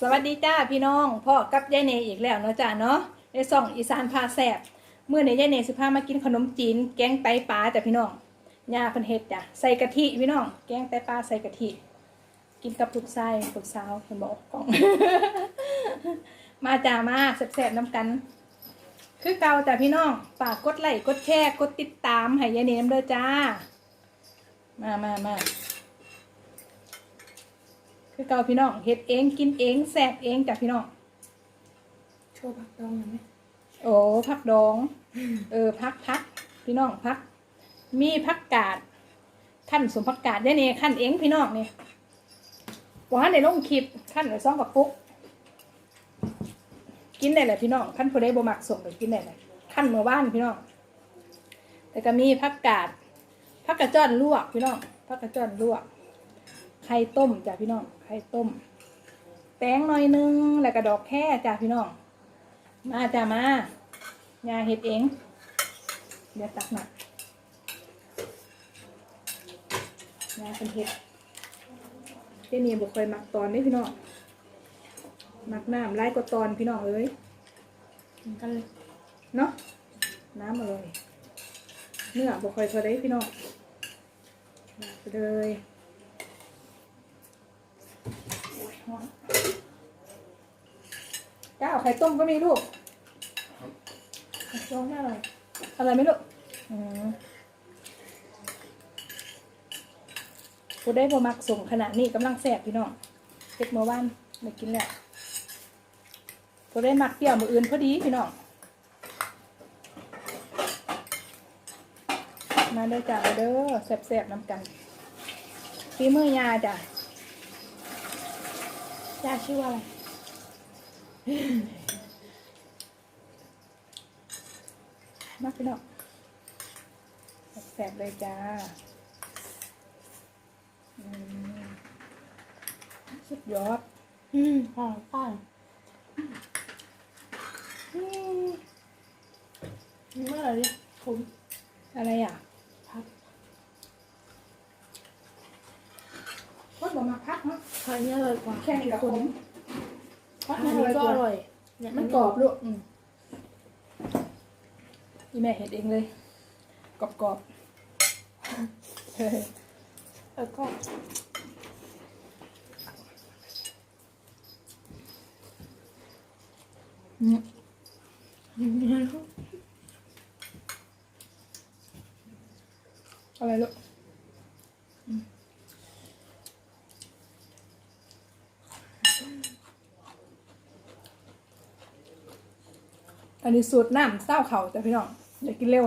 สวัสดีจ้าพี่น้องพ่อกับยายเนยอีกแล้วเนาะจ้าเนาะในซ่องอีสานพาแซบเมื่อในยายเนสิพามากินขนมจีน แกงไตปลาจ้ะพี่น้องยาเพิ่นเฮ็ดจ้ะใส่กะทิพี่น้อง แกงไตปลาใส่กะทิกินกับลูกไส้ลูกสาวเพิ่นบอกกล่อง มาจ้ามาแซบๆน้ำกัน คือเก่าจ้ะพี่น้องฝากกดไลค์กดแชร์กดติดตามให้ยายเนนำเด้อจ้า มามามา คือเก่าพี่น้องเฮ็ดเองกินเองแซ่บเองจ้ะพี่น้องโชว์ผักดองหน่อยไหมโอ้พักดอง เออพักพักพี่น้องพัก มีพักกาดขั้นสมพักกาดได้เนี่ยขั้นเองพี่น้องเนี่ยว่าในลงคลิปขั้นหรือซ่องกับปุ๊กกินได้แหละพี่น้องขั้นพอได้บ่มักส่งไปกินได้เลยขั้นเมื่อวานพี่น้องแต่ก็มีพักกาดพักกระจ้อนลวกพี่น้องพักกระจ้อนลวก ไข่ต้มจ้ะพี่น้องไข่ต้มแป้งหน่อยนึงแล้วก็ดอกแค่จ้ะพี่น้อง มาจ้ะมายาเห็ดเอง เดี๋ยวตักหน่อยยาเป็นเห็ดเจนี่บุกเคยมักตอนนี่พี่น้องมักน้ำไล่กว่าตอนพี่น้องเอ้ยเหมือนกันเลยเนาะน้ำอร่อยเนื้อบุกเคยเคยได้พี่น้องมาไปเลยโอ้ยร้อน จ้าเอาไข่ต้มก็มีลูกร้องน่าอร่อยอะไรไม่รู้อืมกูได้พอมักส่งขนาดนี้กำลังแสบพี่น้องเจ็ดเมื่อวานไม่กินแล้วกูได้มักเปรี้ยวมืออื่นพอดีพี่น้องมาเด้อจ้ามาเด้อแสบๆน้ำกันฝีมือยาจ้ะยาชื่อว่าอะไร มาพี่น้องแสบๆเลยจ้าอืมสุดยอด อืมหอมป้านอืมเมื่อไหร่ดิผมอะไรอะ พักพดบอกมาพักเนาะพักนี้อร่อยกว่าแค่นี้กับคค นนพักนี้ก็อร่อย เนี่ยมันกรอบลูกอืมอีแม่เห็ดเองเลย กรอบกรอบๆเฮ้ยแล้วก็อืมอะไรลูกอืมอั นนี้สูตรน้ำเศร้าเขาจ้ะพี่น้องอย่ากินเร็ว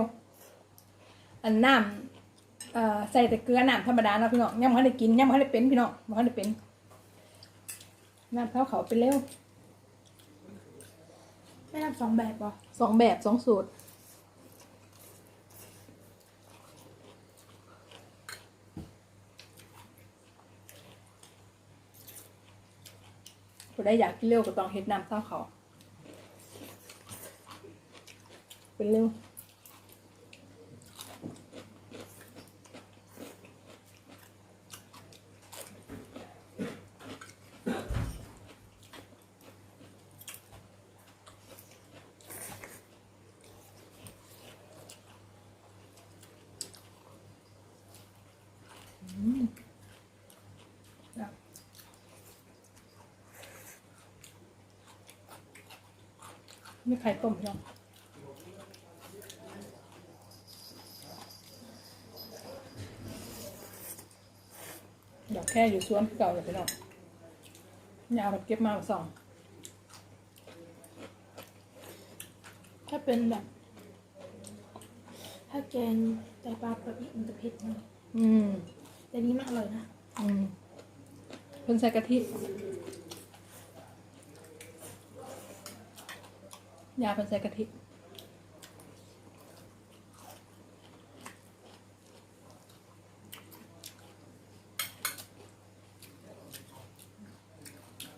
อันน้ำเอ่อใส่แต่เกลือน้ำธรรมดาเนาะพี่น้องยังไม่ได้กินยังไม่ได้เป็นพี่น้องไม่ได้เป็นน้ำเศร้าเขาเป็นเร็วไม่ทำสองแบบเหรอสองแบบสองสูตรผู้ใดอยากกินเร็วก็ต้องเฮ็ดน้ำเต้าเขา เป็นเร็วมีไข่ต้มพี่น้ ดอกแค่อยู่สวนเก่าเลยพี่น้องยาวแบบเก็บมาสอง ถ้าเป็นแบบ ถ้าแกงไตปลาแบบนี้มันจะเผ็ดหน่อยอืม แต่นี้มันอร่อยนะ อืมเพิ่นใส่กะทิ ยาเพิ่นใส่กะทิ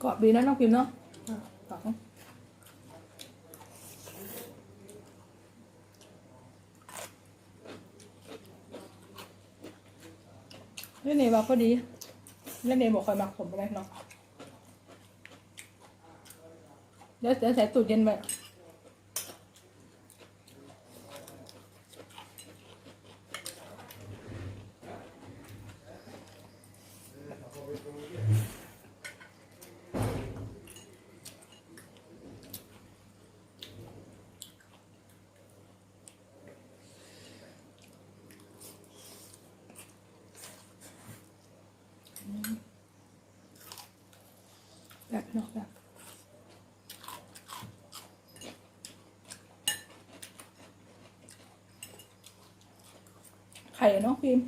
กรอบ ดีนะน้องพิมพ์เนาะอะกรอบเล่นเนว่าพอดีเล่นเนบอกคอยมักผมไปเลยเนาะเดี๋ยวเดี๋ยวใส่ตู้เย็นไว้ แบบนอกแบบไข่เนาะพิมพ์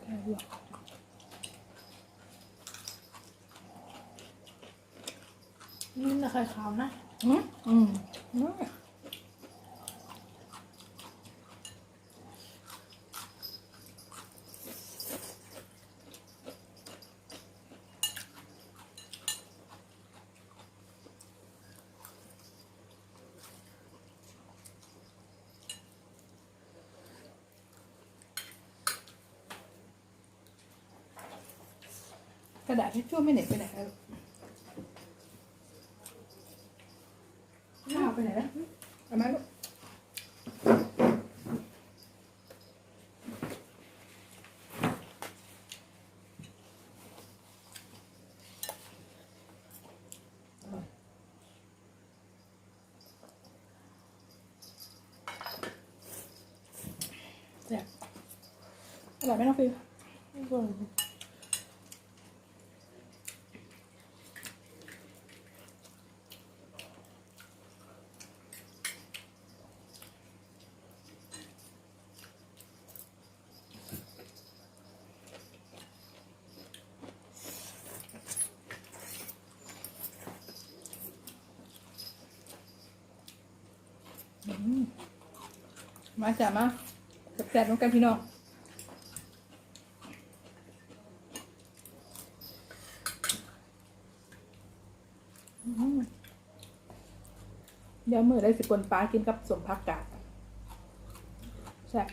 ไข่ลวกนี่นะไข่ขาวนะ อืมอืมกระดาษทิชชู่ไม่เหน็บไปไหนแล้วข้าวไปไหนแล้วเอามาลูกแซ่บอ ร่อยไหมน้องฟิวไม่เบิ่งมาจ้ะมาแซ่บๆน้องกันพี่น้องอืม เดี๋ยวมือได้สิปนปลากินกับสมผักกาดแซ่บ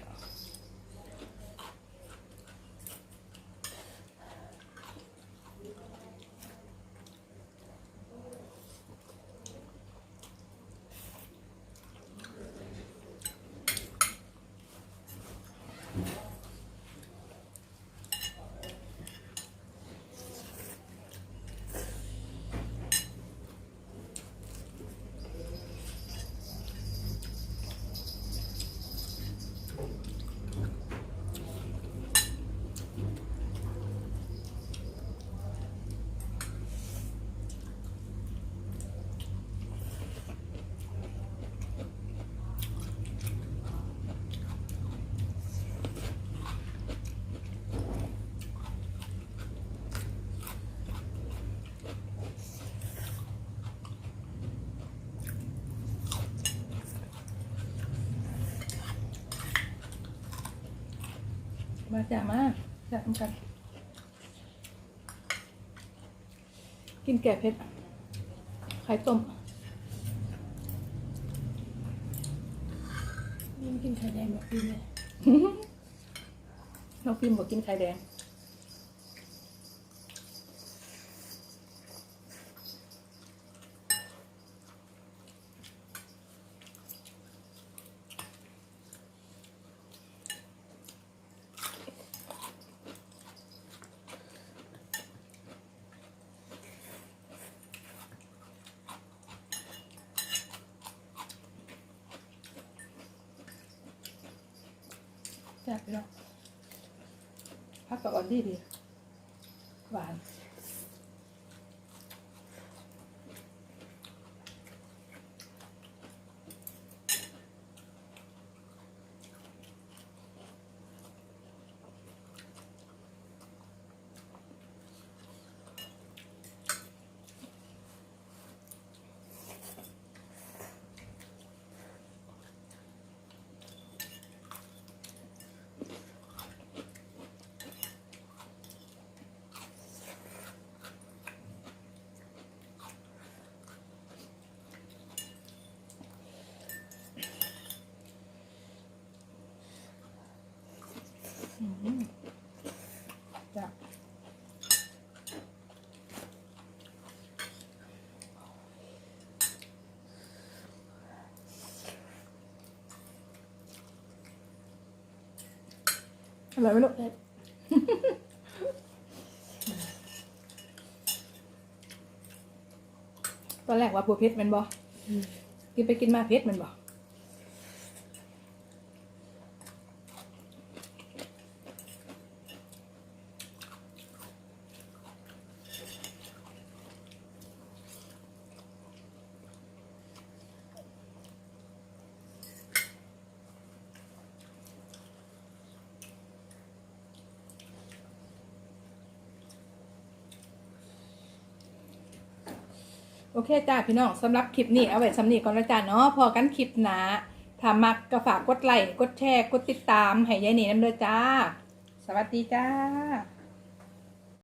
มาจ้ะมาแซ่บน้องกัน กินแก่เผ็ดไข่ต้มนี่กินไข่แดงแบบนี้เลย น้องฟิล์มบอกกินไข่แดง แซ่บเนาะพักกับออนดี้ดีหวาน จ้ะอะไรไม่รู้เตอนแรกว่าผัวเพชรมันบอกินไปกินมาเพชรมันบอก โอเคจ้าพี่น้องสำหรับคลิปนี้เอาไว้สำนีก่อนละจ้าเนาะพอกันคลิปหนาถ้ามักก็ฝากกดไลค์กดแชร์กดติดตามให้ยายหนีน้ำเด้อจ้า สวัสดีจ้า